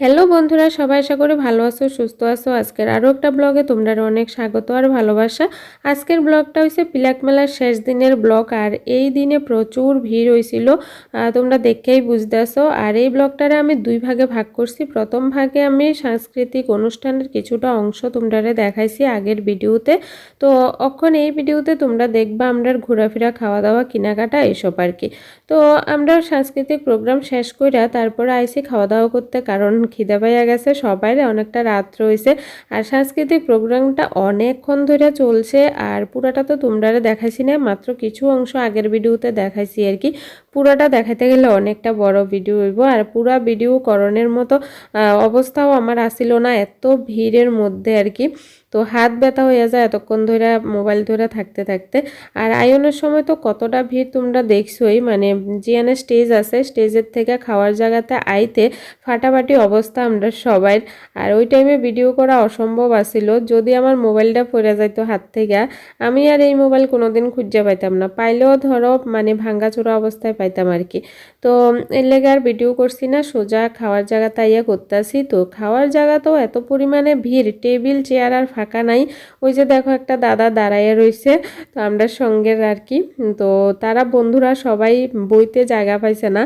Hello বন্ধুরা, সবাই আশা করি ভালো আছো, সুস্থ আছো। আজকের আরও একটা ব্লগে তোমরা অনেক স্বাগত আর ভালোবাসা। আজকের ব্লগটা হয়েছে পিলাক মেলার শেষ দিনের ব্লগ, আর এই দিনে প্রচুর ভিড় হয়েছিল তোমরা দেখেই বুঝতে বুঝতেছো আর এই ব্লগটারে আমি দুই ভাগে ভাগ করছি। প্রথম ভাগে আমি সাংস্কৃতিক অনুষ্ঠানের কিছুটা অংশ তোমরারে দেখাইছি আগের ভিডিওতে। তো অক্ষণ এই ভিডিওতে তোমরা দেখবা আমরা ঘোরাফেরা খাওয়া দাওয়া কেনাকাটা এসব আর কি। তো আমরা সাংস্কৃতিক প্রোগ্রাম শেষ কইরা তারপরে আইসি খাওয়া দাওয়া করতে, কারণ খিদে পাইয়া গেছে সবাই অনেকটা রাত রয়েছে আর সাংস্কৃতিক প্রোগ্রামটা অনেকক্ষণ ধরে চলছে, আর পুরাটা তো তোমরা দেখাইছি না, মাত্র কিছু অংশ আগের ভিডিওতে দেখাইছি আর কি। পুরাটা দেখাতে গেলে অনেকটা বড় ভিডিও হইব, আর পুরা ভিডিও করণের মতো অবস্থাও আমার আসিল না, এত ভিড়ের মধ্যে আর কি। তো হাত ব্যথা হয়ে যায় এতক্ষণ ধরে মোবাইল ধরে থাকতে থাকতে। আর আয়নের সময় তো কতটা ভিড় তোমরা দেখছোই মানে জিয়ানে স্টেজ আছে, স্টেজের থেকে খাওয়ার জায়গাতে আইতে ফাটাফাটি অবস্থা আমরা সবাই আর ওই টাইমে ভিডিও করা অসম্ভব আছিল, যদি আমার মোবাইলটা পড়ে যাইতো হাত থেকে, আমি আর এই মোবাইল কোনোদিন খুঁজে পাইতাম না। পাইলেও ধরো মানে ভাঙ্গাচোরা অবস্থায় পাইতাম আর কি। তো এর লেগে আর ভিডিও করছি না, সোজা খাওয়ার জায়গাতে আইয়া করতেছি। তো খাওয়ার জায়গাতেও এত পরিমাণে ভিড়, টেবিল, চেয়ার আর ফাঁকা নাই। ওই যে দেখো একটা দাদা দাঁড়াইয়া রয়েছে তো আমরা সঙ্গের আর কি। তো তারা বন্ধুরা সবাই বইতে জায়গা পাইছে না।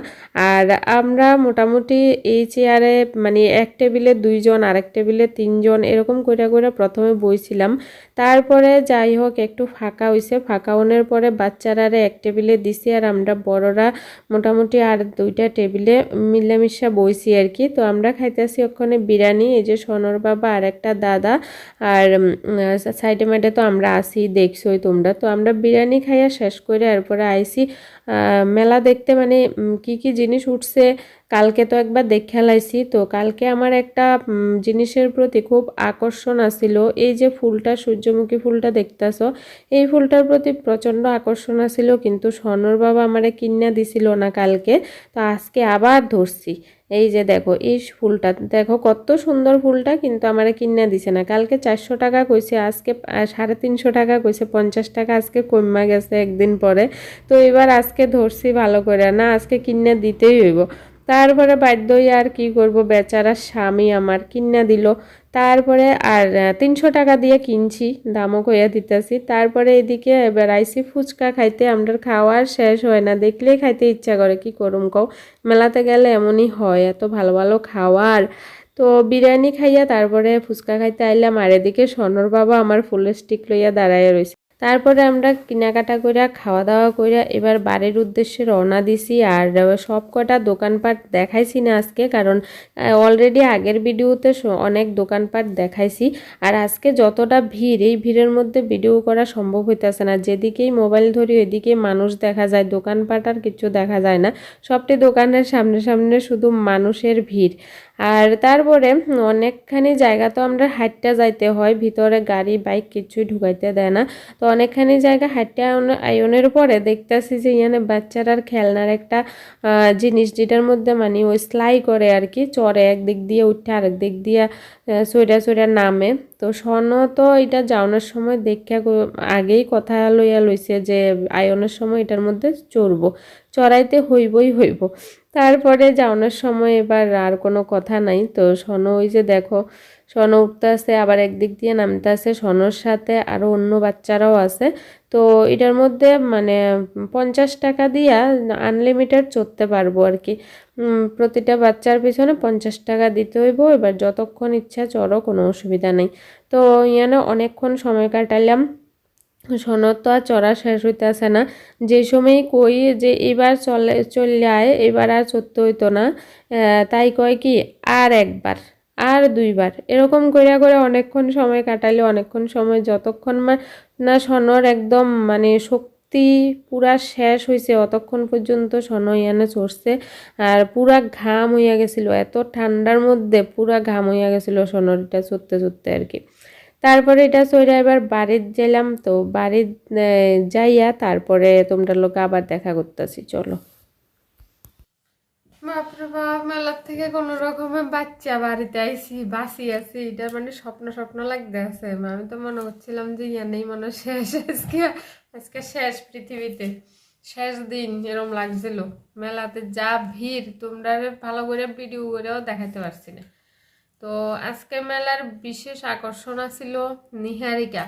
আর আমরা মোটামুটি এই চেয়ারে মানে এক টেবিলে দুইজন, আরেক টেবিলে তিনজন এরকম করে করে প্রথমে বইছিলাম। তারপরে যাই হোক, একটু ফাঁকা হইছে। ফাঁকা হওয়ার পরে বাচ্চারা এক টেবিলে দিছি আর আমরা বড়রা মোটামুটি আর দুইটা টেবিলে মিলামিশা বইছি আর কি। তো আমরা খাইতেছি ওখানে বিরিয়ানি, এই যে সোনর বাবা আর একটা দাদা। আর সাইডে মাইডে তো আমরা আসি, দেখছোই তোমরা। তো আমরা বিরিয়ানি খাইয়া শেষ করে এরপরে আইসি। মেলা দেখতে মানে কি কি জিনিস উঠছে, কালকে তো একবার দেখে লাইছি। তো কালকে আমার একটা জিনিসের প্রতি খুব আকর্ষণ আছিল। এই যে ফুলটা, সূর্যমুখী ফুলটা দেখতেছো, এই ফুলটার প্রতি প্রচণ্ড আকর্ষণ আছিল। কিন্তু স্বর্ণর বাবা আমারে কিনা দিছিল না কালকে। তো আজকে আবার ধরছি। এই যে দেখো, এই ফুলটা, দেখো কত সুন্দর ফুলটা কিন্তু আমার কিনা দিছে না। কালকে চারশো টাকা কইছে, আজকে সাড়ে তিনশো টাকা কইছে, পঞ্চাশ টাকা আজকে কমা গেছে একদিন পরে। তো এবার আজকে ধরছি ভালো করে, না আজকে কিনে দিতেই হইব। তারপরে বাধ্য আর কি করব? বেচারা স্বামী আমার কিনা দিল। তারপরে আর তিনশো টাকা দিয়ে কিনছি, দামও কইয়া দিতেছি। তারপরে এদিকে এবার আইসি ফুচকা খাইতে। আমরা খাওয়ার শেষ হয় না। দেখলেই খাইতে ইচ্ছা করে, কি করুম কও? মেলাতে গেলে এমনই হয়, এত ভালো ভালো খাওয়ার। তো বিরিয়ানি খাইয়া তারপরে ফুচকা খাইতে আইলাম। আর এদিকে স্বর্ণর বাবা আমার ফুলের স্টিক লইয়া দাঁড়াইয়া রয়েছে তারপরে আমরা কেনাকাটা কইরা খাওয়া দাওয়া কইরা এবার বাড়ির উদ্দেশ্যে রওনা দিছি। আর সব কটা দোকানপাট দেখাইছি না আজকে, কারণ অলরেডি আগের ভিডিওতে অনেক দোকানপাট দেখাইছি। আর আজকে যতটা ভিড়, এই ভিড়ের মধ্যে ভিডিও করা সম্ভব হইতেছে না। যেদিকেই মোবাইল ধরি, ওইদিকেই মানুষ দেখা যায়, দোকানপাট আর কিছু দেখা যায় না। সবটি দোকানের সামনে সামনে শুধু মানুষের ভিড়। আর তারপরে অনেকখানি জায়গা তো আমরা হাঁটতে যাইতে হয়, ভিতরে গাড়ি, বাইক কিছুই ঢুকাইতে দেয় না। তো অনেকখানি জায়গা আয়ন- আয়নের পরে দেখতেছি যে ইয়ানে বাচ্চারার খেলনার একটা জিনিস যেটার মধ্যে মানে ওই স্লাই করে আর কি চড়ে একদিক দিয়ে উঠে আরেক দিক দিয়ে সইরা সইরা নামে। তো স্বর্ণ তো এটা যাওয়ানোর সময় দেখা আগেই কথা লইয়া লইছে যে আয়নের সময় এটার মধ্যে চড়বো, চড়াইতে হইবই হইব। তারপরে যাওয়ানোর সময় এবার আর কোনো কথা নাই। তো স্বর্ণ ওই যে দেখো স্বর্ণ উঠতে আছে, আবার একদিক দিয়ে নামতে আছে। স্বর্ণর সাথে আরও অন্য বাচ্চারাও আছে। তো এটার মধ্যে মানে পঞ্চাশ টাকা দিয়া আনলিমিটেড চড়তে পারব আর কি। প্রতিটা বাচ্চার পিছনে পঞ্চাশ টাকা দিতে হইব। এবার যতক্ষণ ইচ্ছা চড়ো, কোনো অসুবিধা নেই। তো ইয়ানে অনেকক্ষণ সময় কাটাইলাম। সনদ তো আর চড়া শেষ হইতে আসে না। যে সময় কই যে এবার চলে চলে আয় এবার আর চড়তে হইতো না তাই কয় কি, আর একবার, আর দুইবার, এরকম কইরা করে অনেকক্ষণ সময় কাটাইলে অনেকক্ষণ সময়, যতক্ষণ না সনর একদম মানে শক্তি পুরা শেষ হয়েছে অতক্ষণ পর্যন্ত সন ইয়ানে চড়ছে, আর পুরা ঘাম হইয়া গেছিল, এত ঠান্ডার মধ্যে পুরা ঘাম হইয়া গেছিল সনরটা চড়তে চড়তে আর কি। তারপরে এটা চইরা এবার বাড়ির গেলাম তো, বাড়ির যাইয়া তারপরে তোমরা লোক আবার দেখা করতেছি, চলো। মেলার থেকে কোনো রকমে বাচ্চা বাড়িতে আইছি, বাসি আছি, এটা মানে স্বপ্ন স্বপ্ন লাগতে আছে। আমি তো মনে করছিলাম যে ইয়ানেই মনে হয় শেষ, আজকে আজকে শেষ পৃথিবীতে, শেষ দিন এরম লাগছিল। মেলাতে যা ভিড়, তোমরা ভালো করে ভিডিও করেও দেখাতে পারছি না। তো আজকে মেলার বিশেষ আকর্ষণ ছিল নিহারিকা।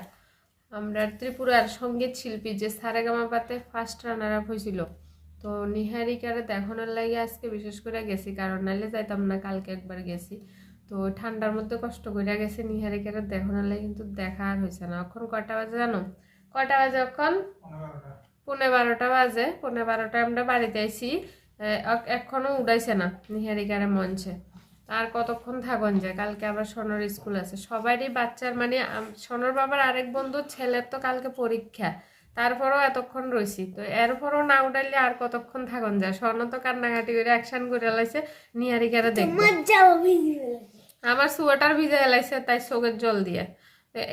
আমরা ত্রিপুরার সংগীত শিল্পী যে সারেগামা পাতে ফার্স্ট রানার আপ হয়েছিল। তো নিহারিকারে দেখানোর লাগে আজকে বিশেষ করে গেছি, কারণ নাইলে যাইতাম না, কালকে একবার গেছি। তো ঠান্ডার মধ্যে কষ্ট করে গেছি নিহারিকারে দেখানোর লাগে, কিন্তু দেখা আর হয়েছে না। এখন কটা বাজে জানো? কটা বাজে এখন? পৌনে বারোটা বাজে। পৌনে বারোটায় আমরা বাড়িতে আইছি। এ- এখনও উড়াইছে না নিহারিকারে মঞ্চে। আর কতক্ষণ থাকুন যায়? কালকে আবার সোনর স্কুল আছে। সবারই বাচ্চার মানে সোনর বাবার আরেক বন্ধুর ছেলের তো কালকে পরীক্ষা। তারপরও এতক্ষণ রইছি। তো এরপরও না উঠাইলে আর কতক্ষণ থাকুন যায়? স্বর্ণ তো কান্নাকাটি করে অ্যাকশন করে লাইছে। নিহারিকারে দেখব। আমার সোয়েটার ভিজে এলাইছে তাই চোখের জল দিয়ে।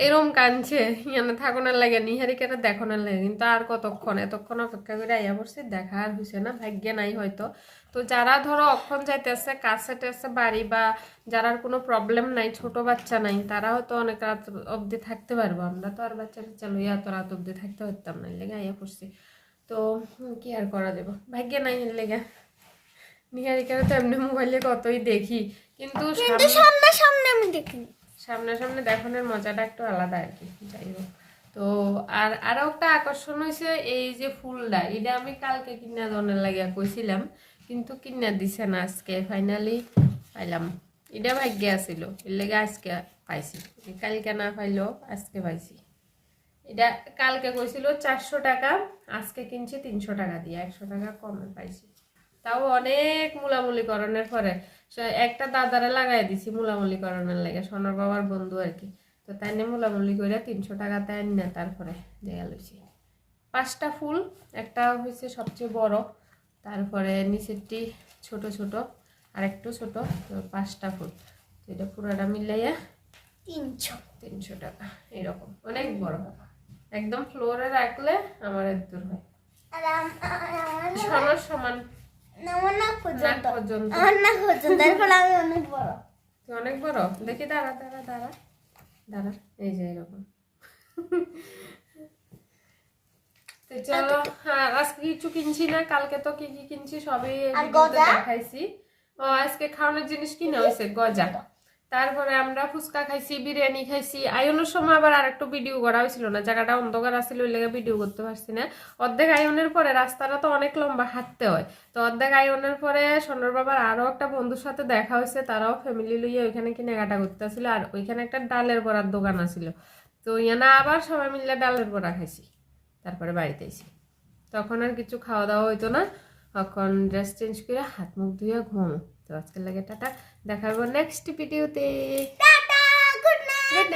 এরম কানছে ইয়ানে থাকুনের লাগে নিহারিকাটা দেখানোর লাগে। কিন্তু আর কতক্ষণ? এতক্ষণ অপেক্ষা করে আইয়া পড়ছি দেখা আর হয়েছে না। ভাগ্যে নাই হয়তো। তো যারা ধরো অক্ষণ যাইতেছে কাছেটে আছে বাড়ি বা যারার কোনো প্রবলেম নাই ছোট বাচ্চা নাই তারা হয়তো অনেক রাত অবধি থাকতে পারব। আমরা তো আর বাচ্চা টাচ্চা লইয়া এত রাত অবধি থাকতে পারতাম না লেগে আইয়া পড়ছি। তো কি আর করা যাব ভাগ্যে নাই লেগে। নিহারিকারা তো এমনি মোবাইলে কতই দেখি। কিন্তু সামনে- সামনে সামনে আমি দেখিনি। সামনাসামনি দেখানোর মজাটা একটু আলাদা আর কি যাই হোক। তো আর আরও একটা আকর্ষণ হয়েছে এই যে ফুলটা এটা আমি কালকে কিনা দনের লাগিয়া কইছিলাম। কিন্তু কিনা দিছে না আজকে। ফাইনালি পাইলাম। এটা ভাগ্যে আছিল। এর লেগে আজকে পাইছি। কালকে না পাইলেও আজকে পাইছি। এটা কালকে কইছিল চারশো টাকা, আজকে কিনছি তিনশো টাকা দিয়ে। একশো টাকা কমে পাইছি। তাও অনেক মুলামুলিকরণের পরে। একটা দাদারে লাগাই দিছি মুলামুলিকরণের লাগে, সোনার বাবার বন্ধু আর কি। তো তাই নিয়ে মুলামুলি করে তিনশো টাকা তাই না তারপরে দেয়া লইছি। পাঁচটা ফুল, একটা হয়েছে সবচেয়ে বড়। তারপরে নিচেরটি ছোট ছোট আর একটু ছোট পাঁচটা ফুল তো এটা পুরোটা মিলাইয়া তিনশো। তিনশো টাকা এরকম। অনেক বড় একদম ফ্লোরে রাখলে আমার দূর হয়। সমান অনেক বড়? দেখি দাঁড়া দাঁড়া দাঁড়া। দাঁড়া এই যে এরকম তো চলো হ্যাঁ আজকে কিছু কিনছি না কালকে তো কি কি কিনছি সবই আর? দেখাইছি। ও আজকে খাওয়ানোর জিনিস কিনে হয়েছে গজা। তারপরে আমরা ফুচকা খাইছি বিরিয়ানি খাইছি। আয়নের সময় আবার আরেকটু ভিডিও করা হয়েছিল না জায়গাটা অন্ধকার আসছিল ওই লেগে ভিডিও করতে পারছি না। অর্ধেক আয়নের পরে রাস্তাটা তো অনেক লম্বা হাঁটতে হয়। তো অর্ধেক আয়নের পরে সোনার বাবার আরও একটা বন্ধুর সাথে দেখা হয়েছে তারাও ফ্যামিলি লইয়ে ওইখানে কেনাকাটা করতে আসছিল আর ওইখানে একটা ডালের বড়ার দোকান আছিল। তো ইয়ানা আবার সবাই মিলে ডালের বড়া খাইছি। তারপরে বাড়িতে এসে। তখন আর কিছু খাওয়া দাওয়া হইতো না। তখন ড্রেস চেঞ্জ করে হাত মুখ ধুয়ে ঘুমো। তো আজকের লাগে টাটা। দেখাবো নেক্সট ভিডিওতে গুড নাইট